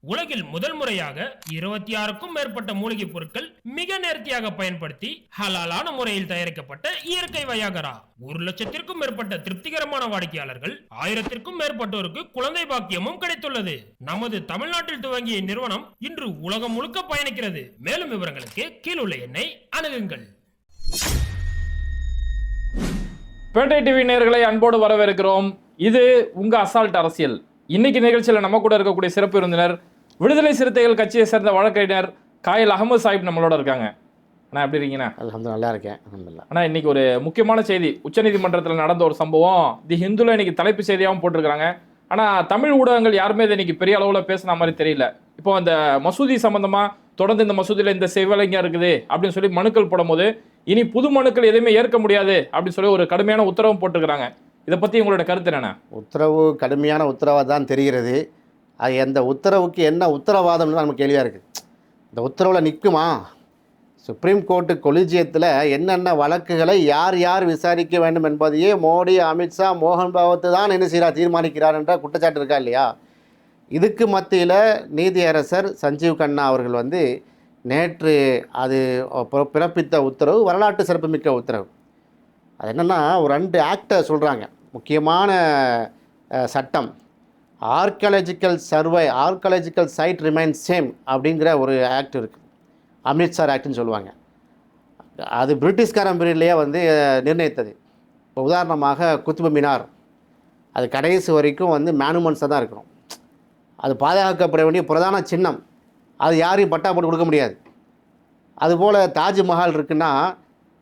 உலகில் முதல் முறையாக இருபத்தி ஆறுக்கும் மேற்பட்ட மூலிகைப் பொருட்கள் மிக நேர்த்தியாக பயன்படுத்தி ஹலாலான முறையில் தயாரிக்கப்பட்ட இயற்கை வயாகரா. ஒரு லட்சத்திற்கும் மேற்பட்ட திருப்திகரமான வாடிக்கையாளர்கள் ஆயிரத்திற்கும் மேற்பட்டோருக்கு குழந்தை பாக்கியமும் கிடைத்துள்ளது. நமது தமிழ்நாட்டில் துவங்கிய நிறுவனம் இன்று உலகம் முழுக்க பயணிக்கிறது. மேலும் விவரங்களுக்கு கீழுள்ள எண்ணை அணுகுங்கள். பேட்டை டிவி நேர்களை அன்போடு வரவேற்கிறோம். இது உங்க அசால்ட் அரசியல். இன்னைக்கு நிகழ்ச்சியில் நம்ம கூட இருக்கக்கூடிய சிறப்பு விருந்தினர் விடுதலை சிறுத்தைகள் கட்சியை சேர்ந்த வழக்கறிஞர் காயல் அகமது சாஹிப் நம்மளோட இருக்காங்க. அண்ணா எப்படி இருக்கீங்கண்ணா நல்லா இருக்கேன். அண்ணா இன்னைக்கு ஒரு முக்கியமான செய்தி. உச்சநீதிமன்றத்தில் நடந்த ஒரு சம்பவம். தி ஹிந்துல இன்னைக்கு தலைப்பு செய்தியாகவும் போட்டிருக்காங்க ஆனா தமிழ் ஊடகங்கள் யாருமே இதை இன்னைக்கு பெரிய அளவுல பேசுன மாதிரி தெரியல. இப்போ அந்த மசூதி சம்பந்தமா தொடர்ந்து இந்த மசூதியில இந்த செவலைங்க இருக்குது அப்படின்னு சொல்லி மனுக்கள் போடும்போது இனி புது மனுக்கள் எதுவுமே ஏற்க முடியாது அப்படின்னு சொல்லி ஒரு கடுமையான உத்தரவும் போட்டிருக்காங்க இதை பற்றி உங்களோட கருத்து என்னென்ன? உத்தரவு கடுமையான உத்தரவாக தான் தெரிகிறது. அது எந்த உத்தரவுக்கு என்ன உத்தரவாதம்னு தான் நமக்கு கேள்வியாக இருக்குது இந்த உத்தரவில் நிற்குமா சுப்ரீம் கோர்ட்டு கொலிஜியத்தில் என்னென்ன வழக்குகளை யார் யார் விசாரிக்க வேண்டும் என்பதையே மோடி அமித்ஷா மோகன் பாவத்து தான் என்ன செய்கிறார் தீர்மானிக்கிறார் என்ற குற்றச்சாட்டு இருக்கா இல்லையா? இதுக்கு மத்தியில் நீதியரசர் சஞ்சீவ் கண்ணா அவர்கள் வந்து நேற்று அது பிற- பிறப்பித்த உத்தரவு வரலாற்று சிறப்புமிக்க உத்தரவு. அது என்னென்னா ஒரு ரெண்டு ஆக்டை சொல்கிறாங்க முக்கியமான சட்டம். Archaeological survey archaeological site remain same அப்படிங்கிற ஒரு ஆக்ட் இருக்குது அம்ரித்சர் ஆக்ட்னு சொல்லுவாங்க. அது பிரிட்டிஷ்காரன் பீரியட்லேயே வந்து நிர்ணயித்தது. இப்போ உதாரணமாக குத்துப மினார். அது கடைசி வரைக்கும் வந்து மேனுமெண்ட்ஸாக தான் இருக்கணும். அது பாதுகாக்கப்பட வேண்டிய பிரதான சின்னம். அது யாரையும் பட்டா போட்டு கொடுக்க முடியாது. அதுபோல் தாஜ்மஹால் இருக்குன்னா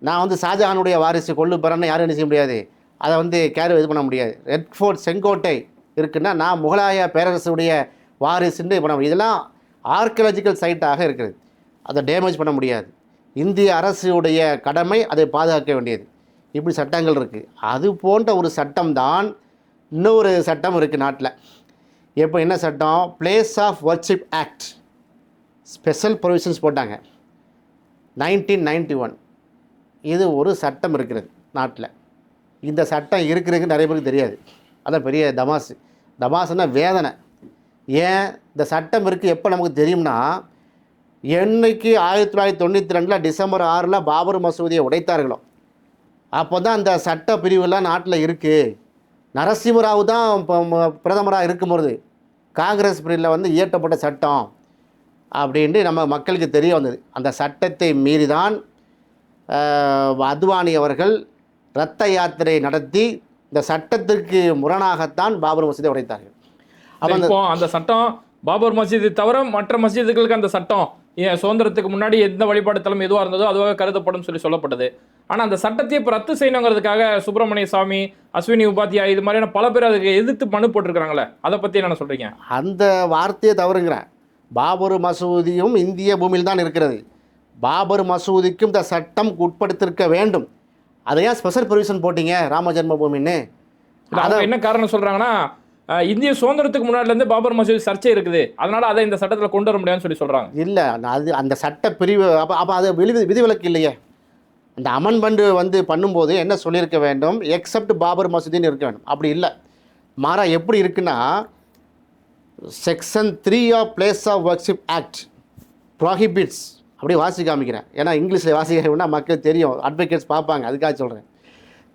நான் வந்து ஷாஜஹானுடைய வாரிசு கொள்ளு பெறன்னு யாரும் என்ன செய்ய முடியாது? அதை வந்து கேர் இது பண்ண முடியாது. ரெட் ஃபோர்ட் செங்கோட்டை இருக்குன்னா நான் முகலாய பேரரசுடைய வாரிசுன்னு பண்ண முடியும் இதெல்லாம் ஆர்கியலாஜிக்கல் சைட்டாக இருக்கிறது. அதை டேமேஜ் பண்ண முடியாது. இந்திய அரசுடைய கடமை அதை பாதுகாக்க வேண்டியது. இப்படி சட்டங்கள் இருக்குது அது போன்ற ஒரு சட்டம் தான் இன்னொரு சட்டம் இருக்குது நாட்டில். இப்போ என்ன சட்டம்? Place of worship act special provisions போட்டாங்க. நைன்டீன் நைன்டி ஒன் இது ஒரு சட்டம் இருக்கிறது நாட்டில். இந்த சட்டம் இருக்கிறதுக்கு நிறைய பேருக்கு தெரியாது. அதான் பெரிய தமாசு. தமாசுன்னா வேதனை. ஏன் இந்த சட்டம் இருக்குது எப்போ நமக்கு தெரியும்னா என்னைக்கு ஆயிரத்தி தொள்ளாயிரத்தி தொண்ணூற்றி ரெண்டில் டிசம்பர் ஆறில் பாபர் மசூதியை உடைத்தார்களோ. அப்போ தான் அந்த சட்ட பிரிவுலாம் நாட்டில் இருக்குது நரசிம்மராவ் தான் இப்போ பிரதமராக இருக்கும்போது காங்கிரஸ் பிரிவில் வந்து இயற்றப்பட்ட சட்டம் அப்படின்ட்டு நம்ம மக்களுக்கு தெரிய வந்தது. அந்த சட்டத்தை மீறி தான் அத்வானி அவர்கள் ரத்த யாத்திரை நடத்தி இந்த சட்டத்திற்கு முரணாகத்தான் பாபர் மசூதியை உடைத்தார்கள். அப்போ அந்த இப்போ அந்த சட்டம் பாபர் மசீது தவிர மற்ற மசீதுகளுக்கு அந்த சட்டம் சுதந்திரத்துக்கு முன்னாடி எந்த வழிபாடு தலம் எதுவாக இருந்ததோ அதுவாக கருதப்படும் சொல்லி சொல்லப்பட்டது. ஆனால் அந்த சட்டத்தை இப்போ ரத்து செய்யணுங்கிறதுக்காக சுப்பிரமணிய சாமி அஸ்வினி உபாத்தியாய் இது மாதிரியான பல பேர் அதுக்கு எதிர்த்து மனு போட்டிருக்காங்களே அதை பற்றி என்ன சொல்றீங்க? அந்த வார்த்தையை தவறுங்கிறேன் பாபர் மசூதியும் இந்திய பூமியில் தான் இருக்கிறது. பாபர் மசூதிக்கும் இந்த சட்டம் உட்படுத்திருக்க வேண்டும். அதை ஏன் ஸ்பெஷல் ப்ரொவிஷன் போட்டீங்க? ராம ஜென்மபூமின்னு? அவங்க என்ன காரணம் சொல்றாங்கன்னா அஹ், இந்திய சுதந்திரத்துக்கு முன்னாடில இருந்து பாபர் மசூதி சர்ச்சை இருக்குது. அதனால அதை இந்த சட்டத்தில் கொண்டு வர முடியாதுன்னு சொல்லி சொல்றாங்க. இல்லை அது அந்த சட்ட பிரிவு அப்போ அப்போ அது விதி விதிவிலக்கு இல்லையே. அந்த அமன்மெண்ட் வந்து பண்ணும்போது என்ன சொல்லியிருக்க வேண்டும்? எக்ஸப்ட் பாபர் மசூதின்னு இருக்க வேண்டும். அப்படி இல்லை. மாறா எப்படி இருக்குன்னா section three of place of worship act prohibits அப்படியே வாசி காமிக்கிறேன். ஏன்னா இங்கிலீஷில் வாசிக்கிறேன்னா மக்கள் தெரியும். அட்வொகேட்ஸ் பார்ப்பாங்க. அதுக்காக சொல்கிறேன்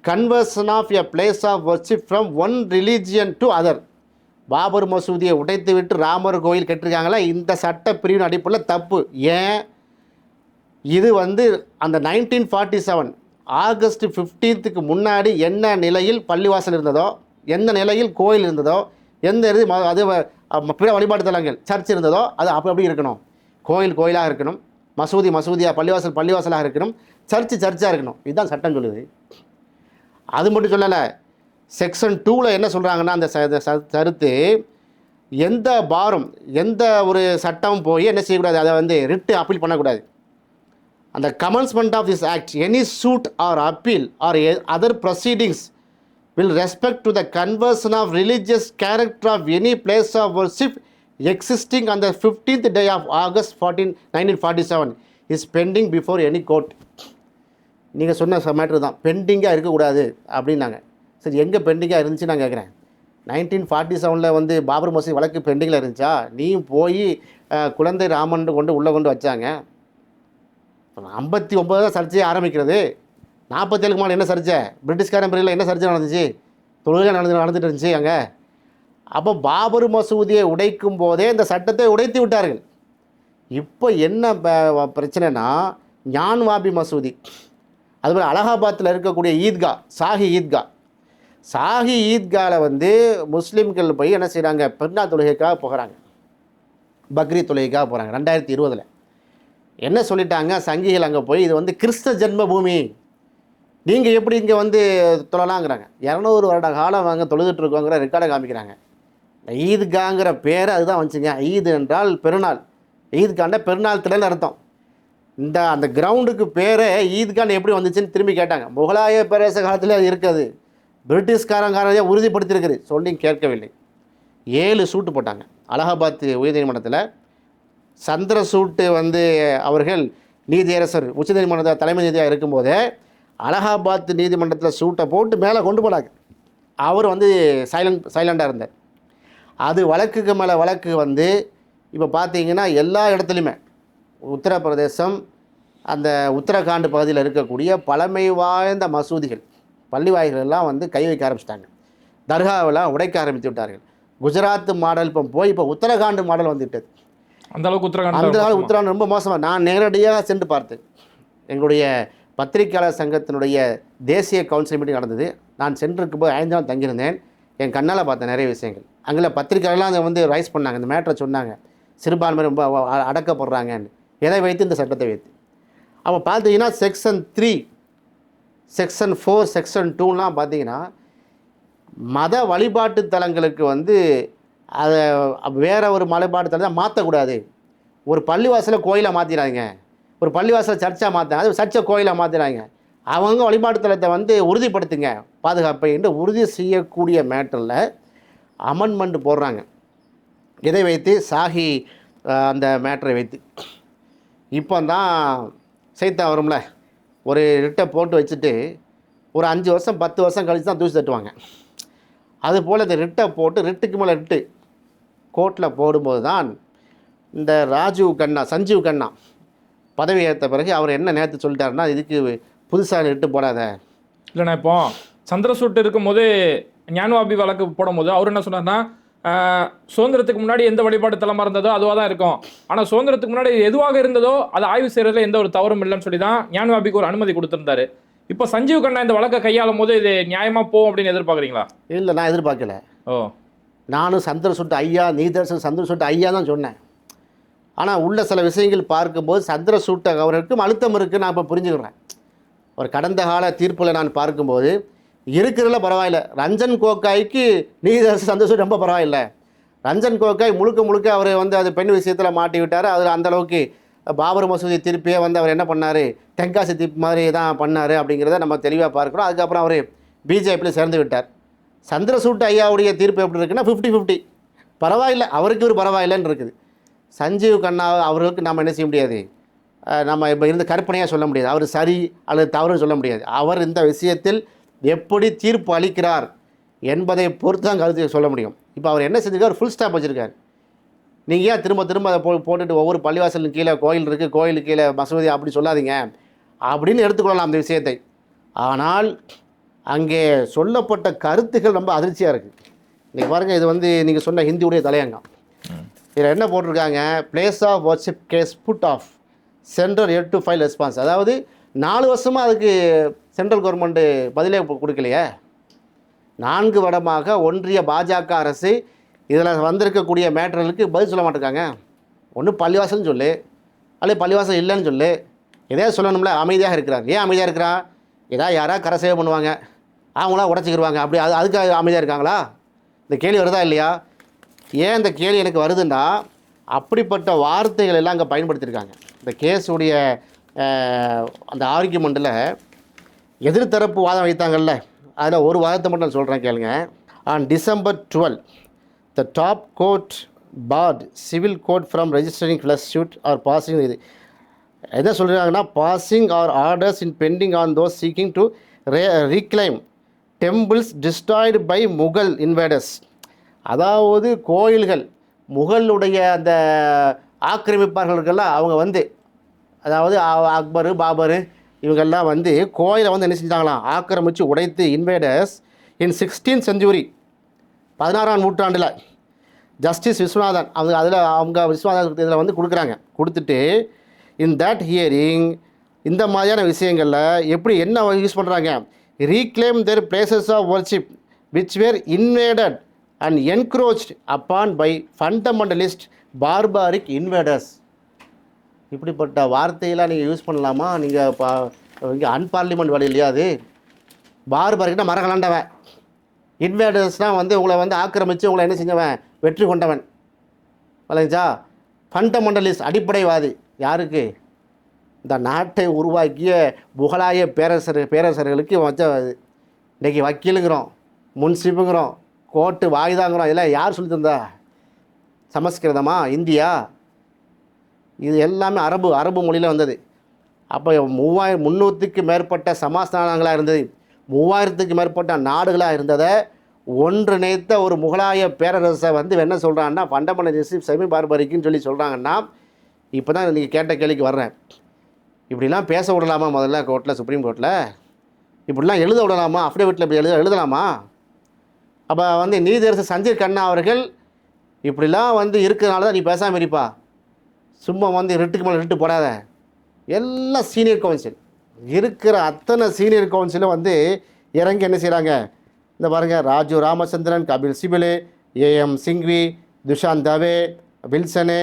conversion of a place of worship from one religion to other Babar மசூதியை உடைத்து விட்டு ராமர் கோயில் கட்டிருக்காங்களா? இந்த சட்ட பிரிவின் அடிப்படையில் தப்பு. ஏன்? இது வந்து அந்த நைன்டீன் ஃபார்ட்டி செவன் ஆகஸ்ட் ஃபிஃப்டீன்த்துக்கு முன்னாடி என்ன நிலையில் பள்ளிவாசல் இருந்ததோ எந்த நிலையில் கோயில் இருந்ததோ எந்த இது அது பிற வழிபாட்டு தலங்கள் சர்ச் இருந்ததோ அது அப்படி அப்படி இருக்கணும். கோயில் கோயிலாக இருக்கணும். மசூதி மசூதியாக பள்ளிவாசல் பள்ளிவாசலாக இருக்கணும். சர்ச்சு சர்ச்சாக இருக்கணும். இதுதான் சட்டம் சொல்லுது. அது மட்டும் சொல்லலை செக்ஷன் டூவில் என்ன சொல்கிறாங்கன்னா அந்த ச- கருத்து எந்த பாரம் எந்த ஒரு சட்டம் போய் என்ன செய்யக்கூடாது? அதை வந்து ரிட்டு அப்பீல் பண்ணக்கூடாது. அந்த commencement of this act any suit or appeal or other proceedings will respect to the conversion of religious character of any place of worship existing அந்த fifteenth day of August fourteen nineteen forty seven is pending before any court நீங்கள் சொன்ன matter தான். பெண்டிங்காக இருக்கக்கூடாது அப்படின்னாங்க. சரி எங்கே பெண்டிங்காக இருந்துச்சு நான் கேட்குறேன் நைன்டீன் ஃபார்ட்டி செவனில் வந்து பாபர் மசூதி வழக்கு பெண்டிங்கில் இருந்துச்சா? நீயும் போய் குழந்தை ராமன் கொண்டு உள்ளே கொண்டு வச்சாங்க. ஐம்பத்தி ஒம்பது தான் சர்ச்சையே ஆரம்பிக்கிறது. நாற்பத்தேழுக்கு மேலே என்ன சர்ச்சை? பிரிட்டிஷ்காரன் பிரிவில் என்ன சர்ச்சை நடந்துச்சு? தொழுகை நடந்து நடந்துட்டு இருந்துச்சு அங்கே. அப்போ பாபர் மசூதியை உடைக்கும் போதே இந்த சட்டத்தை உடைத்து விட்டார்கள். இப்போ என்ன ப- பிரச்சனைனா ஞான்வாபி மசூதி. அதுபோல் அலகாபாத்தில் இருக்கக்கூடிய ஈத்கா சாஹி ஈத்கா. சாஹி ஈத்காவில் வந்து முஸ்லீம்கள் போய் என்ன செய்கிறாங்க பெருனா தொழுகைக்காக போகிறாங்க. பக்ரீத் தொழுகைக்காக போகிறாங்க ரெண்டாயிரத்தி இருபதில். என்ன சொல்லிட்டாங்க? சங்கிகள் அங்கே போய் இது வந்து கிறிஸ்த ஜென்ம பூமி நீங்கள் எப்படி இங்கே வந்து தொழலாங்கிறாங்க. இரநூறு வருட காலம் அங்கே தொழுதுட்டு இருக்கோங்கிற ரெக்கார்டை காமிக்கிறாங்க. ஈதுகாங்கிற பேர் அதுதான் வந்துச்சுங்க. ஈது என்றால் பெருநாள். ஈத்காண்ட பெருநாள் திடல் அர்த்தம். இந்த அந்த கிரவுண்டுக்கு பேரே ஈத்கான் எப்படி வந்துச்சுன்னு திரும்பி கேட்டாங்க. முகலாய பேரரச காலத்தில் அது இருக்குது. பிரிட்டிஷ்காரங்காரதையே உறுதிப்படுத்தியிருக்குது சொல்லி கேட்கவில்லை. ஏழு சூட்டு போட்டாங்க. அலகாபாத் உயர்நீதிமன்றத்தில் சந்திர சூட்டு வந்து அவர்கள் நீதியரசர் உச்சநீதிமன்ற தலைமை நீதியாக இருக்கும்போதே அலகாபாத் நீதிமன்றத்தில் சூட்டை போட்டு மேலே கொண்டு போனாங்க. அவர் வந்து சைலண்ட் சைலண்டாக இருந்தார். அது வழக்குக்கு மேலே வழக்கு வந்து இப்போ பார்த்தீங்கன்னா எல்லா இடத்துலையுமே உத்தரப்பிரதேசம் அந்த உத்தரகாண்ட் பகுதியில் இருக்கக்கூடிய பழமை வாய்ந்த மசூதிகள் பள்ளிவாய்கள் எல்லாம் வந்து கை வைக்க ஆரம்பிச்சிட்டாங்க. தர்காவெல்லாம் உடைக்க ஆரம்பித்து விட்டார்கள். குஜராத் மாடல் இப்போ போய் இப்போ உத்தரகாண்ட் மாடல் வந்துவிட்டது. அந்த அளவுக்கு அந்த நாள் உத்தரகாண்ட் உத்தரகாண்ட் ரொம்ப மோசமாக நான் நேரடியாக சென்று பார்த்தேன் எங்களுடைய பத்திரிக்கையாளர் சங்கத்தினுடைய தேசிய கவுன்சில் மீட்டிங் நடந்தது. நான் சென்றிருக்கும் போது ஐந்து நாள் தங்கியிருந்தேன். என் கண்ணால் பார்த்தேன் நிறைய விஷயங்கள். அங்கே பத்திரிக்கையாளர்லாம் அதை வந்து ரைஸ் பண்ணாங்க. இந்த மேட்டரை சொன்னாங்க. சிறுபான்மை ரொம்ப அ- அடக்கப்படுறாங்கன்னு. எதை வைத்து இந்த சட்டத்தை வைத்து? அப்போ பார்த்தீங்கன்னா section three section four section டூலாம் பார்த்தீங்கன்னா மத வழிபாட்டு தலங்களுக்கு வந்து அதை வேறு ஒரு மலைபாட்டு தலத்தை மாற்றக்கூடாது ஒரு பள்ளிவாசலை கோயிலை மாற்றிடாதீங்க ஒரு பள்ளிவாசலை சர்ச்சாக மாற்றாங்க அது சர்ச்சை கோயிலை மாற்றினாங்க அவங்க வழிபாட்டு தலத்தை வந்து உறுதிப்படுத்துங்க. பாதுகாப்பை என்று உறுதி செய்யக்கூடிய மேட்டரில் அமெண்ட்மெண்ட் போடுறாங்க. இதை வைத்து சாஹி அந்த மேட்டரை வைத்து. இப்போ தான் சைத்தா வரும்ல ஒரு ரிட்டை போட்டு வச்சுட்டு ஒரு அஞ்சு வருஷம் பத்து வருஷம் கழித்து தான் தூசி தட்டுவாங்க. அதுபோல் இந்த ரிட்டை போட்டு ரிட்டுக்கு மேலே ரிட்டு கோர்ட்டில் போடும்போது தான் இந்த ராஜீவ் கண்ணா சஞ்சீவ் கண்ணா பதவி ஏற்ற பிறகு அவர் என்ன நேற்று சொல்லிட்டாருன்னா இதுக்கு புதுசாக ரிட்டு போடாத. இல்லைண்ணா இப்போ சந்திரசூட் இருக்கும்போது ஞானவாபி வழக்கு போடும்போது அவர் என்ன சொன்னார்னா சுதந்திரத்துக்கு முன்னாடி எந்த வழிபாடு தலமாக இருந்ததோ அதுவாக தான் இருக்கும். ஆனால் சுதந்திரத்துக்கு முன்னாடி எதுவாக இருந்ததோ அதை ஆய்வு செய்யறதுல எந்த ஒரு தவறும் இல்லைன்னு சொல்லி தான் ஞானவாபிக்கு ஒரு அனுமதி கொடுத்திருந்தாரு. இப்போ சஞ்சீவ் கண்ணா இந்த வழக்கை கையாளும் போது இது நியாயமா போகும் அப்படின்னு எதிர்பார்க்குறீங்களா? இல்லை நான் எதிர்பார்க்கல. ஓ. நானும் சந்திர சுட்டு ஐயா நீதர்சன் சந்திர சுட்டு ஐயா தான் சொன்னேன். ஆனால் உள்ள சில விஷயங்கள் பார்க்கும்போது சந்திர சூட்ட அவருக்கும் அழுத்தம் இருக்குது நான் இப்போ புரிஞ்சுக்கிறேன். ஒரு கடந்த கால தீர்ப்பில் நான் பார்க்கும்போது இருக்கிறதுல பரவாயில்ல. ரஞ்சன் கோகாய்க்கு நீதரசு சந்தோஷம் ரொம்ப பரவாயில்ல. ரஞ்சன் கோகாய் முழுக்க முழுக்க அவர் வந்து அது பெண் விஷயத்தில் மாட்டி விட்டார். அதில் அந்தளவுக்கு பாபர் மசூதி திருப்பியே வந்து அவர் என்ன பண்ணார்? தென்காசி தீப் மாதிரி தான் பண்ணார் அப்படிங்கிறத நம்ம தெளிவாக பார்க்கணும் அதுக்கப்புறம் அவர் பிஜேபியில் சேர்ந்து விட்டார். சந்திரசூட் ஐயாவுடைய தீர்ப்பு எப்படி இருக்குன்னா ஃபிஃப்டி ஃபிஃப்டி பரவாயில்ல. அவருக்கு ஒரு பரவாயில்லைன்னு இருக்குது. சஞ்சீவ் கண்ணா அவர்களுக்கு நம்ம என்ன செய்ய முடியாது? நம்ம இப்போ இருந்து கற்பனையாக சொல்ல முடியாது. அவர் சரி அல்லது தவறுன்னு சொல்ல முடியாது. அவர் இந்த விஷயத்தில் எப்படி தீர்ப்பு அளிக்கிறார் என்பதை பொறுத்து தான் கருத்து சொல்ல முடியும். இப்போ அவர் என்ன செஞ்சிருக்கார்? ஃபுல் ஸ்டாப் வச்சுருக்கார். நீங்கள் ஏன் திரும்ப திரும்ப அதை போ போட்டுட்டு ஒவ்வொரு பள்ளிவாசலுக்கு கீழே கோயில் இருக்குது கோயிலுக்கு கீழே மசூதி அப்படி சொல்லாதீங்க. அப்படின்னு எடுத்துக்கொள்ளலாம் அந்த விஷயத்தை. ஆனால் அங்கே சொல்லப்பட்ட கருத்துக்கள் ரொம்ப அதிர்ச்சியாக இருக்குது இன்றைக்கி பாருங்கள் இது வந்து நீங்கள் சொன்ன ஹிந்தியுடைய தலையங்கம். இதில் என்ன போட்டிருக்காங்க? Place of WhatsApp case put of central Ed to file response அதாவது நாலு வருஷமாக அதுக்கு சென்ட்ரல் கவர்மெண்ட்டு பதிலே கொடுக்கலையே. நான்கு வருடமாக ஒன்றிய பாஜக அரசு இதில் வந்திருக்கக்கூடிய மேட்டர்களுக்கு பதில் சொல்ல மாட்டேங்காங்க ஒன்று பள்ளிவாசல்னு சொல்லு அல்லது பள்ளிவாசல் இல்லைன்னு சொல்லு. எதையாவது சொல்லணும்ல அமைதியாக இருக்கிறார். ஏன் அமைதியாக இருக்கிறா? ஏதாவது யாராவது கரை சேவை பண்ணுவாங்க. அவங்களாம் உடச்சிக்கிடுவாங்க அப்படி அது அதுக்காக அமைதியாக இருக்காங்களா? இந்த கேள்வி வருதா இல்லையா? ஏன் இந்த கேள்வி எனக்கு வருதுன்னா அப்படிப்பட்ட வார்த்தைகள் எல்லாம் அங்கே பயன்படுத்தியிருக்காங்க. இந்த கேஸுடைய அந்த ஆர்கியூமெண்ட்டில் எதிர்த்தரப்பு வாதம் வைத்தாங்கல்ல அதில் ஒரு வாதத்தை மட்டும் நான் சொல்கிறேன் கேளுங்க. On December twelve the top court barred civil court from registering fresh suit or passing இது என்ன சொல்கிறாங்கன்னா passing or orders in pending on those seeking to ray reclaim temples destroyed by Mughal invaders அதாவது கோயில்கள் முகலுடைய அந்த ஆக்கிரமிப்பார்கள் ஆக்கிரமிப்பாளர்கள்லாம் அவங்க வந்து அதாவது அக்பர் பாபர் இவங்கெல்லாம் வந்து கோயிலை வந்து என்ன செஞ்சாங்களாம் ஆக்கிரமித்து உடைத்து இன்வேடர்ஸ் இன் சிக்ஸ்டீன் செஞ்சுரி பதினாறாம் நூற்றாண்டில் ஜஸ்டிஸ் விஸ்வநாதன் அவங்க அதில் அவங்க விஸ்வநாதன் இதில் வந்து கொடுக்குறாங்க. கொடுத்துட்டு இன் தட் ஹியரிங் இந்த மாதிரியான விஷயங்களில் எப்படி என்ன யூஸ் பண்ணுறாங்க reclaim their places of worship which were invaded and encroached upon by fundamentalist barbaric invaders இப்படிப்பட்ட வார்த்தையெல்லாம் நீங்கள் யூஸ் பண்ணலாமா? நீங்கள் பா இங்கே அன்பார்லிமெண்ட் வழி இல்லையா அது? மர மரகலாண்டவன் இன்வேடர்ஸ்னால் வந்து உங்களை வந்து ஆக்கிரமித்து உங்களை என்ன செஞ்சவன்? வெற்றி கொண்டவன். வளைஞ்சா? ஃபண்டமெண்டலிஸ்ட் அடிப்படைவாதி. யாருக்கு? இந்த நாட்டை உருவாக்கிய முகலாய பேரரசர் பேரரசர்களுக்கு வச்ச இன்றைக்கி வக்கீலுங்கிறோம் முன்சிப்புங்கிறோம் கோர்ட்டு வாய்தாங்கிறோம். இதெல்லாம் யார் சொல்லி தந்தா? சமஸ்கிருதமா? இந்தியா? இது எல்லாமே அரபு அரபு மொழியில் வந்தது. அப்போ மூவாயிரம் முந்நூற்றுக்கு மேற்பட்ட சமாஸ்தானங்களாக இருந்தது. மூவாயிரத்துக்கு மேற்பட்ட நாடுகளாக இருந்ததை ஒன்றிணைத்த ஒரு முகலாய பேரரசை வந்து என்ன சொல்கிறாங்கன்னா ஃபண்டமெண்டலிஸ்ட் செமி பார்பரிக்குன்னு சொல்லி சொல்கிறாங்கன்னா இப்போ தான் நீங்கள் கேட்ட கேள்விக்கு வர்றேன். இப்படிலாம் பேச விடலாமா முதல்ல கோர்ட்டில் சுப்ரீம் கோர்ட்டில் இப்படிலாம் எழுத விடலாமா? அஃபிடேவிட்டில் இப்படி எழுத எழுதலாமா? அப்போ வந்து நீதியரசர் சஞ்சீர் கண்ணா அவர்கள் இப்படிலாம் வந்து இருக்கிறனால தான் நீ பேசாமல் இருப்பா. சும்மா வந்து ரிட்டுக்கு மேலே ரிட்டு போடாத. எல்லாம் சீனியர் கவுன்சில் இருக்கிற அத்தனை சீனியர் கவுன்சிலும் வந்து இறங்கி என்ன செய்கிறாங்க இந்த பாருங்கள் ராஜு ராமச்சந்திரன் கபில் சிபிலு ஏஎம் சிங்வி துஷாந்த் தவே வில்சனு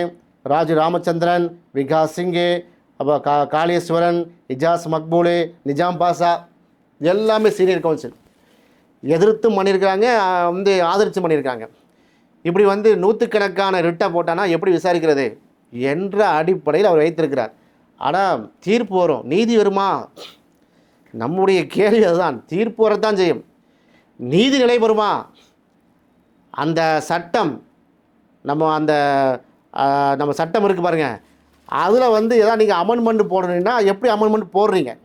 ராஜு ராமச்சந்திரன் விகாஸ் சிங்கு அப்போ கா காளீஸ்வரன் இஜாஸ் மக்பூலு நிஜாம் பாஷா எல்லாமே சீனியர் கவுன்சில் எதிர்த்தும் பண்ணியிருக்காங்க வந்து ஆதரிச்சும் பண்ணியிருக்காங்க இப்படி வந்து நூற்றுக்கணக்கான ரிட்டை போட்டானா எப்படி விசாரிக்கிறது? என்ற அடிப்படையில் அவர் வைத்திருக்கிறார். ஆனால் தீர்ப்பு வரும். நீதி வருமா? நம்முடைய கேள்வி அதுதான். தீர்ப்பு வரத்தான் செய்யும். நீதி நிலை பெறுமா அந்த சட்டம் நம்ம அந்த நம்ம சட்டம் இருக்குது பாருங்கள் அதில் வந்து எதாவது நீங்கள் அமெண்ட்மெண்ட் போடுறீங்கன்னா எப்படி அமெண்ட்மெண்ட் போடுறீங்க?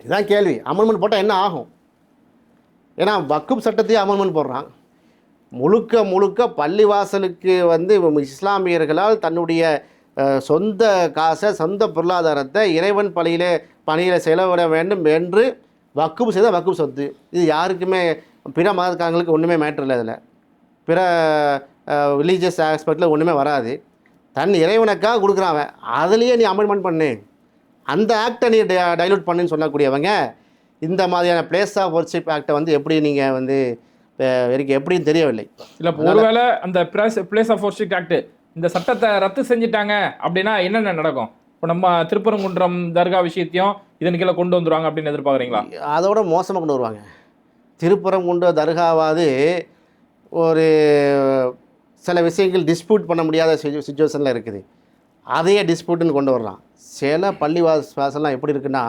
இதுதான் கேள்வி. அமெண்ட்மெண்ட் போட்டால் என்ன ஆகும்? ஏன்னா வக்குப் சட்டத்தையே அமெண்ட்மெண்ட் போடுறான். முழுக்க முழுக்க பள்ளிவாசலுக்கு வந்து இஸ்லாமியர்களால் தன்னுடைய சொந்த காசை சொந்த பொருளாதாரத்தை இறைவன் பணியிலே பணியில் செலவிட வேண்டும் என்று வக்குப் செய்த வக்குப் சொத்து. இது யாருக்குமே பிற மதக்காரங்களுக்கு ஒன்றுமே மேட்ரு இல்லை இதில் பிற ரிலீஜியஸ் ஆஸ்பெக்டில் ஒன்றுமே வராது. தன் இறைவனுக்காக கொடுக்குறான் அவன். அதுலேயே நீ அமெண்ட்மெண்ட் பண்ணு. அந்த ஆக்டை நீ டைலூட் பண்ணுன்னு சொல்லக்கூடியவங்க இந்த மாதிரியான பிளேஸ் ஆஃப் ஒர்ஷிப் ஆக்டை வந்து எப்படி நீங்கள் வந்து எனக்கு எப்படின்னு தெரியவில்லை. இல்ல ஒருவேளை அந்த place place of worship act இந்த சட்டத்தை ரத்து செஞ்சுட்டாங்க அப்படின்னா என்னென்ன நடக்கும்? இப்போ நம்ம திருப்பரங்குன்றம் தர்கா விஷயத்தையும் இதன் கீழே கொண்டு வந்துருவாங்க அப்படின்னு எதிர்பார்க்குறீங்களா? அதோட மோசமாக கொண்டு வருவாங்க. திருப்பரங்குன்ற தர்காவாது ஒரு சில விஷயங்கள் டிஸ்பியூட் பண்ண முடியாத சுச்சுவேஷனில் இருக்குது. அதையே டிஸ்பியூட்னு கொண்டு வர்றான். சில பள்ளிவாச வாசல்லாம் எப்படி இருக்குன்னா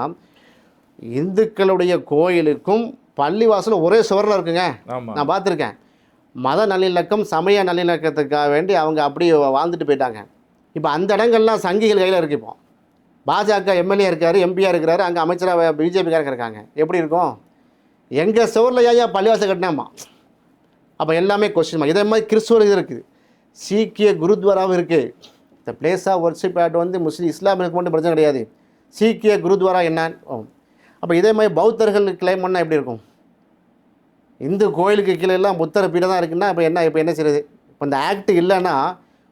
இந்துக்களுடைய கோயிலுக்கும் பள்ளிவாசலும் ஒரே சுவரில் இருக்குங்க. நான் பார்த்துருக்கேன். மத நல்லிணக்கம் சமய நல்லிணக்கத்துக்காக வேண்டி அவங்க அப்படியே வாழ்ந்துட்டு போயிட்டாங்க. இப்போ அந்த இடங்கள்லாம் சங்கிகள் கையில் இருக்கு இப்போ. பாஜக எம்எல்ஏ இருக்கார் எம்பியாக இருக்கிறாரு அங்கே அமைச்சராக பிஜேபிக்காரங்க இருக்காங்க. எப்படி இருக்கும்? எங்கள் சுவரில் ஏன் பள்ளிவாசல் கட்டினாமா? அப்போ எல்லாமே கொஸ்டின் இதே மாதிரி கிறிஸ்துவர் இது இருக்குது. சீக்கிய குருத்வாராவும் இருக்குது இந்த பிளேஸ் ஆஃப் ஒர்ஷிப் ஆட் வந்து முஸ்லீம் இஸ்லாமியருக்கு மட்டும் பிரச்சனை கிடையாது. சீக்கிய குருத்வாரா என்னன்னு. அப்போ இதே மாதிரி பௌத்தர்கள் கிளைம் பண்ணால் எப்படி இருக்கும்? இந்து கோயிலுக்கு கீழே எல்லாம் புத்தர பீடம் தான் இருக்குன்னா இப்போ என்ன இப்போ என்ன செய்யுது இப்போ இந்த ஆக்ட் இல்லைன்னா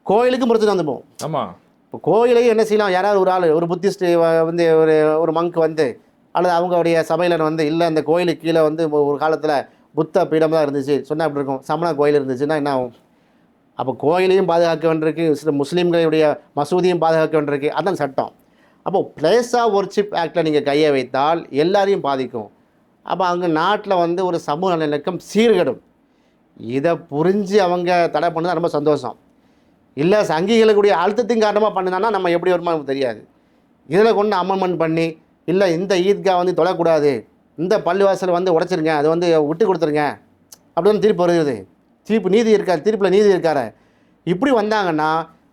கோயிலுக்கும் பிரச்சனை வந்து போகும் ஆமா. இப்போ கோயிலையும் என்ன செய்யலாம்? யாராவது ஒரு ஆள் ஒரு புத்திஸ்ட் வந்து ஒரு ஒரு மங்க் வந்து அல்லது அவங்களுடைய சபையில் வந்து இல்லை அந்த கோயிலுக்கு கீழே வந்து ஒரு காலத்தில் புத்த பீடம் தான் இருந்துச்சு. சொன்னால் எப்படி இருக்கும்? சமண கோயில் இருந்துச்சுன்னா என்ன ஆகும்? அப்போ கோயிலையும் பாதுகாக்க வேண்டியிருக்கு. சில முஸ்லீம்களுடைய மசூதியும் பாதுகாக்க வேண்டியிருக்கு. அதான் சட்டம். அப்போ பிளேஸ் ஆஃப் ஒர்ஷிப் ஆக்டில் நீங்கள் கையை வைத்தால் எல்லாரையும் பாதிக்கும். அப்போ அங்கே நாட்டில் வந்து ஒரு சமூக நல்லிணக்கம் சீர்கெடும். இதை புரிஞ்சு அவங்க தடை பண்ணது ரொம்ப சந்தோஷம். இல்லை சங்கிகளுக்குடைய அழுத்தத்தின் காரணமாக பண்ணுனான்னா நம்ம எப்படி வருமா நமக்கு தெரியாது. இதில் கொண்டு அமெண்ட்மெண்ட் பண்ணி இல்லை இந்த ஈத்கா வந்து தொழக்கூடாது இந்த பள்ளிவாசல் வந்து உடைச்சிருங்க அதை வந்து விட்டு கொடுத்துருங்க. அப்படின்னு தீர்ப்பு வருகிறது. தீர்ப்பு நீதி இருக்கார் தீர்ப்பில் நீதி இருக்கார். இப்படி வந்தாங்கன்னா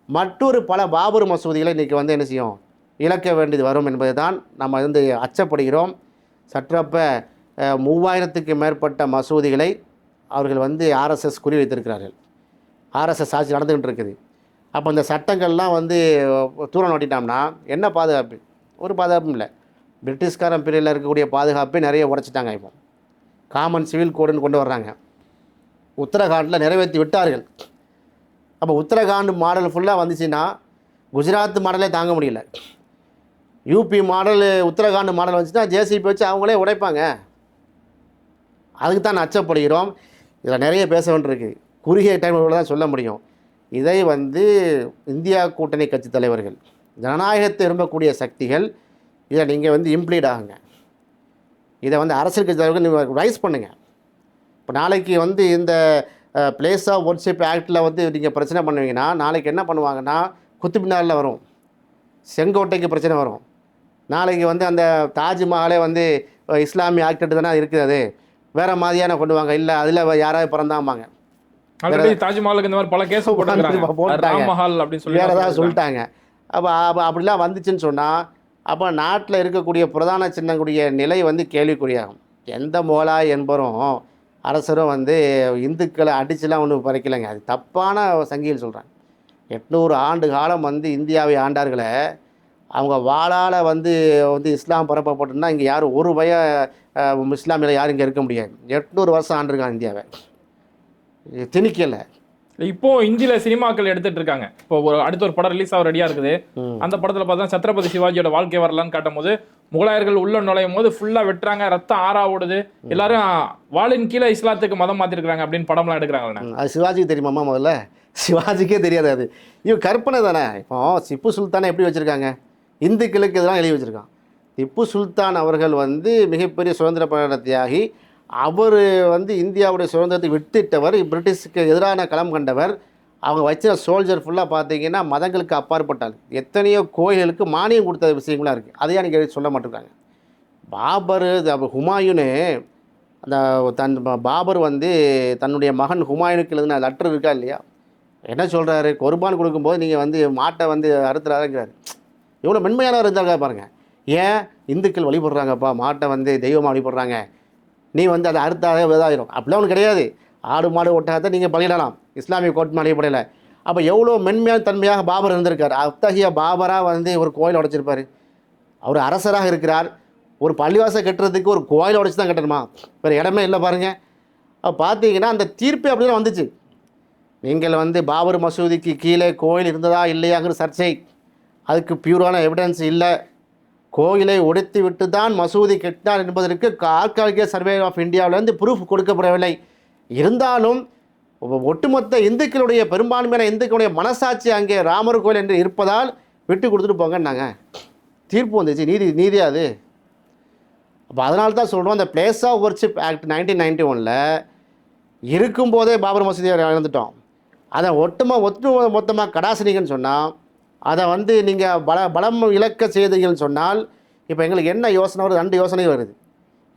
மற்றொரு பல பாபர் மசூதிகளை இன்றைக்கி வந்து என்ன செய்யும்? இழக்க வேண்டியது வரும் என்பது தான் நம்ம வந்து அச்சப்படுகிறோம். சற்றப்ப மூவாயிரத்துக்கு மேற்பட்ட மசூதிகளை அவர்கள் வந்து ஆர்எஸ்எஸ் குறி வைத்திருக்கிறார்கள் ஆர்எஸ்எஸ் ஆட்சி நடந்துகிட்டு இருக்குது அப்போ இந்த சட்டங்கள்லாம் வந்து தூரம் நோட்டிட்டோம்னா என்ன பாதுகாப்பு? ஒரு பாதுகாப்பும் இல்லை. பிரிட்டிஷ்காரன் பிரிவில் இருக்கக்கூடிய பாதுகாப்பை நிறைய உடைச்சிட்டாங்க இப்போ. காமன் சிவில் கோடுன்னு கொண்டு வர்றாங்க. உத்தரகாண்டில் நிறைவேற்றி விட்டார்கள். அப்போ உத்தரகாண்ட் மாடல் ஃபுல்லாக வந்துச்சுன்னா குஜராத் மாடலே தாங்க முடியல. யூபி மாடல் உத்தரகாண்ட் மாடல் வந்துச்சுன்னா ஜேசிபி வச்சு அவங்களே உடைப்பாங்க. அதுக்கு தான் அச்சப்படுகிறோம். இதில் நிறைய பேச வேண்டியிருக்கு. குறுகிய டைம் தான் சொல்ல முடியும். இதை வந்து இந்தியா கூட்டணி கட்சி தலைவர்கள் ஜனநாயகத்தை விரும்பக்கூடிய சக்திகள் இதை நீங்கள் வந்து இம்ப்ளீட் ஆகுங்க. இதை வந்து அரசியல் கட்சி தலைவர்கள் நீங்கள் ரைஸ் பண்ணுங்கள் இப்போ நாளைக்கு வந்து இந்த பிளேஸ் ஆஃப் ஒர்ஷிப் ஆக்டில் வந்து நீங்கள் பிரச்சனை பண்ணுவீங்கன்னா நாளைக்கு என்ன பண்ணுவாங்கன்னா குத்துப்பினாரில் வரும். செங்கோட்டைக்கு பிரச்சனை வரும். நாளைக்கு வந்து அந்த தாஜ்மஹாலே வந்து இஸ்லாமிய ஆக்ட் தானே இருக்குது அது. வேறு மாதிரியான கொண்டு வாங்க. இல்லை அதில் யாராவது பிறந்தாமாங்க ஆல்ரெடி தாஜ்மஹாலுக்கு இந்த மாதிரி பல கேஸ் போட்டாங்க. வேறு ஏதாவது சொல்லிட்டாங்க. அப்போ அப்போ அப்படிலாம் வந்துச்சுன்னு சொன்னால் அப்போ நாட்டில் இருக்கக்கூடிய பிரதான சின்னங்களுடைய நிலை வந்து கேள்விக்குறியாகும். எந்த மோலாய் என்பவரும் அரசரும் வந்து இந்துக்களை அடிச்சுலாம் ஒன்றும் பறிக்கலைங்க. அது தப்பான சங்கியில் சொல்கிறாங்க எட்நூறு ஆண்டு காலம் வந்து இந்தியாவை ஆண்டார்களே. அவங்க வாளால் வந்து வந்து இஸ்லாம் பரப்பப்பட்டுன்னா இங்கே யாரும் ஒரு பய இஸ்லாமியில் யாரும் இங்கே இருக்க முடியாது. எட்நூறு வருஷம் ஆண்டிருக்காங்க இந்தியாவை. திணிக்கலை. இப்போ இந்தியில சினிமாக்கள் எடுத்துட்டு இருக்காங்க. இப்போ ஒரு அடுத்த ஒரு படம் ரிலீஸ் ஆக ரெடியா இருக்குது. அந்த படத்துல பார்த்தா சத்ரபதி சிவாஜியோட வாழ்க்கை வரலான்னு காட்டும் போது முகலாயர்கள் உள்ள நுழையும் போது ஃபுல்லா வெட்டுறாங்க ரத்தம் ஆறா ஓடுது. எல்லாரும் வாளின் கீழே இஸ்லாத்துக்கு மதம் மாத்திருக்காங்க அப்படின்னு படம்லாம் எடுக்கிறாங்கண்ணே ம், அது சிவாஜிக்கு தெரியுமாம்மா முதல்ல? சிவாஜிக்கே தெரியாது அது. இவன் கற்பனை தானே. இப்போ திப்பு சுல்தானை எப்படி வச்சுருக்காங்க? இந்துக்களுக்கு இதெல்லாம் எழுதி வச்சுருக்கான். திப்பு சுல்தான் அவர்கள் வந்து மிகப்பெரிய சுதந்திர போராட்ட தியாகி அவர் வந்து இந்தியாவுடைய சுதந்திரத்தை விட்டுட்டவர் பிரிட்டிஷுக்கு எதிரான களம் கண்டவர். அவங்க வச்ச சோல்ஜர் ஃபுல்லாக பார்த்தீங்கன்னா மதங்களுக்கு அப்பாற்பட்டால் எத்தனையோ கோயில்களுக்கு மானியம் கொடுத்த விஷயங்களாக இருக்குது அதையே நீங்கள் சொல்ல மாட்டிருக்காங்க. பாபர் அது ஹுமாயூனு அந்த தன் பாபர் வந்து தன்னுடைய மகன் ஹுமாயூனுக்கு எழுதின லெட்டர் இருக்கா இல்லையா? என்ன சொல்கிறாரு குர்பான் கொடுக்கும்போது நீங்கள் வந்து மாட்டை வந்து அறுத்துறாருங்கிறாரு. எவ்வளோ மென்மையானவர் இருந்தாங்க பாருங்கள் ஏன் இந்துக்கள் வழிபடுறாங்கப்பா மாட்டை வந்து தெய்வமாக வழிபடுறாங்க? நீ வந்து அதை அறுத்தாதே இதாயிரும் அப்படிலாம் ஒன்று கிடையாது. ஆடு மாடு ஒட்டாத நீங்கள் பலியிடலாம். இஸ்லாமிய கோட்டை அடிப்படையில் அப்போ எவ்வளோ மென்மையான தன்மையாக பாபர் இருந்திருக்கார். அத்தகைய பாபராக வந்து ஒரு கோயில் உடைச்சிருப்பார். அவர் அரசராக இருக்கிறார். ஒரு பள்ளிவாசம் கட்டுறதுக்கு ஒரு கோயில் உடைச்சி தான் கட்டணுமா? வேறு இடமே இல்லை பாருங்கள் அப்போ பார்த்தீங்கன்னா அந்த தீர்ப்பே அப்படிலாம் வந்துச்சு. நீங்கள் வந்து பாபர் மசூதிக்கு கீழே கோயில் இருந்ததா இல்லையாங்கிற சர்ச்சை. அதுக்கு பியூரான எவிடன்ஸ் இல்லை. கோயிலை உடைத்து விட்டு தான் மசூதி கட்டினார் என்பதற்கு ஆர்காலஜிக்கல் சர்வே ஆஃப் இந்தியாவிலேருந்து ப்ரூஃப் கொடுக்கப்படவில்லை. இருந்தாலும் ஒட்டுமொத்த இந்துக்களுடைய பெரும்பான்மையான இந்துக்களுடைய மனசாட்சி அங்கே ராமர் கோயில் என்று இருப்பதால் விட்டு கொடுத்துட்டு போங்கன்னாங்க தீர்ப்பு வந்துச்சு. நீதி நீதியா அது. அப்போ அதனால தான் சொல்கிறோம் அந்த place of worship act nineteen ninety ஒனில் இருக்கும்போதே பாபர் மசூதியை இழந்துட்டோம். அதை ஒட்டுமா ஒட்டு மொத்தமாக கடாசினிங்கன்னு சொன்னால் அதை வந்து நீங்கள் பல பலம் இழக்க செய்தீங்கன்னு சொன்னால் இப்போ எங்களுக்கு என்ன யோசனை வருது? ரெண்டு யோசனை வருது.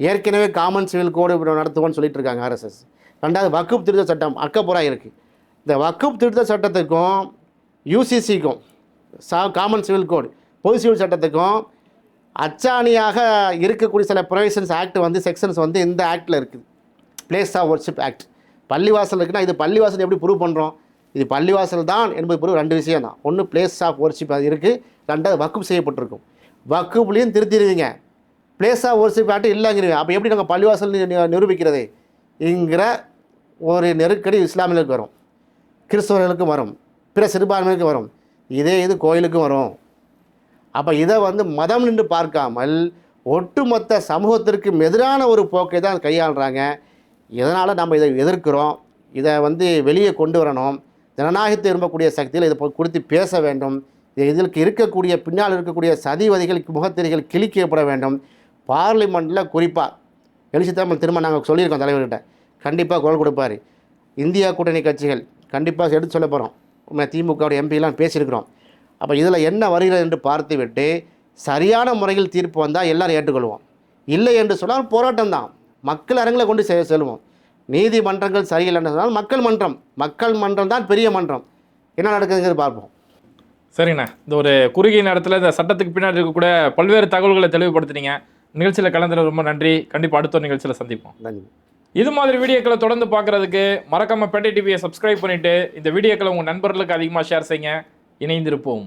ஏற்கனவே காமன் சிவில் கோடு நடத்துவோம்னு சொல்லிட்டு இருக்காங்க ஆர்எஸ்எஸ் ரெண்டாவது வக்குப் திருத்த சட்டம் அக்கப்புறம் இருக்குது இந்த வக்குப் திருத்த சட்டத்துக்கும் யூசிசிக்கும் சா காமன் சிவில் கோடு பொது சிவில் சட்டத்துக்கும் அச்சாணியாக இருக்கக்கூடிய சில ப்ரொவிஷன்ஸ் ஆக்ட் வந்து செக்ஷன்ஸ் வந்து இந்த ஆக்டில் இருக்குது. பிளேஸ் ஆஃப் ஒர்ஷிப் ஆக்ட் பள்ளிவாசல் இருக்குன்னா இது பள்ளிவாசல் எப்படி ப்ரூவ் பண்ணுறோம் இது பள்ளிவாசல் தான் என்பது பொருள் ரெண்டு விஷயம் தான் ஒன்று பிளேஸ் ஆஃப் ஒர்ஷிப் அது இருக்குது ரெண்டாவது வக்குப் செய்யப்பட்டிருக்கும். வக்குப்லேயும் திருத்திடுவீங்க. பிளேஸ் ஆஃப் ஒர்ஷிப் ஆக்ட் இல்லைங்கிறீங்க. அப்போ எப்படி நாங்கள் பள்ளிவாசல் நிரூபிக்கிறது? என்கிற ஒரு நெருக்கடி இஸ்லாமியர்களுக்கு வரும். கிறிஸ்தவர்களுக்கும் வரும். பிற சிறுபான்மைகளுக்கு வரும். இதே இது கோயிலுக்கும் வரும். அப்போ இதை வந்து மதம் நின்று பார்க்காமல் ஒட்டுமொத்த சமூகத்திற்கு எதிரான ஒரு போக்கை தான் கையாளுறாங்க. இதனால் நம்ம இதை எதிர்க்கிறோம்? இதை வந்து வெளியே கொண்டு வரணும். ஜனநாயகத்தை விரும்பக்கூடிய சக்தியில் இதை குறித்து பேச வேண்டும். இது- இதற்கு இருக்கக்கூடிய பின்னால் இருக்கக்கூடிய சதிவதிகளுக்கு முகத்திரைகள் கிழிக்கப்பட வேண்டும். பார்லிமெண்ட்டில் குறிப்பாக எழுச்சித்தமிழ் திரும்ப நாங்கள் சொல்லியிருக்கோம் தலைவர்கிட்ட. கண்டிப்பாக குரல் கொடுப்பாரு. இந்தியா கூட்டணி கட்சிகள் கண்டிப்பாக எடுத்து சொல்ல போகிறோம் திமுகவுடைய எம்பிலாம் பேசியிருக்கிறோம். அப்போ இதில் என்ன வருகிறது என்று பார்த்துவிட்டு சரியான முறையில் தீர்ப்பு வந்தால் எல்லோரும் ஏற்றுக்கொள்வோம். இல்லை என்று சொன்னால் போராட்டம் தான் மக்கள் அரங்கில் கொண்டு செல்வோம். நீதிமன்றங்கள் சரியில்லைன்னு சொன்னால் மக்கள் மன்றம் மக்கள் மன்றம் தான் பெரிய மன்றம். என்ன நடக்குதுங்கிறது பார்ப்போம். சரிங்கண்ணா. இந்த ஒரு குறுகிய நேரத்தில் இந்த சட்டத்துக்கு பின்னாடி இருக்கக்கூடிய பல்வேறு தகவல்களை தெளிவுபடுத்துனீங்க. நிகழ்ச்சியில் கலந்துல ரொம்ப நன்றி. கண்டிப்பாக அடுத்த ஒரு நிகழ்ச்சியில் சந்திப்போம். நன்றி. இது மாதிரி வீடியோக்களை தொடர்ந்து பார்க்கறதுக்கு மறக்காம பேட்டை டிவியை சப்ஸ்கிரைப் பண்ணிட்டு இந்த வீடியோக்களை உங்க நண்பர்களுக்கு அதிகமாக ஷேர் செய்யுங்க. இணைந்திருப்போம்.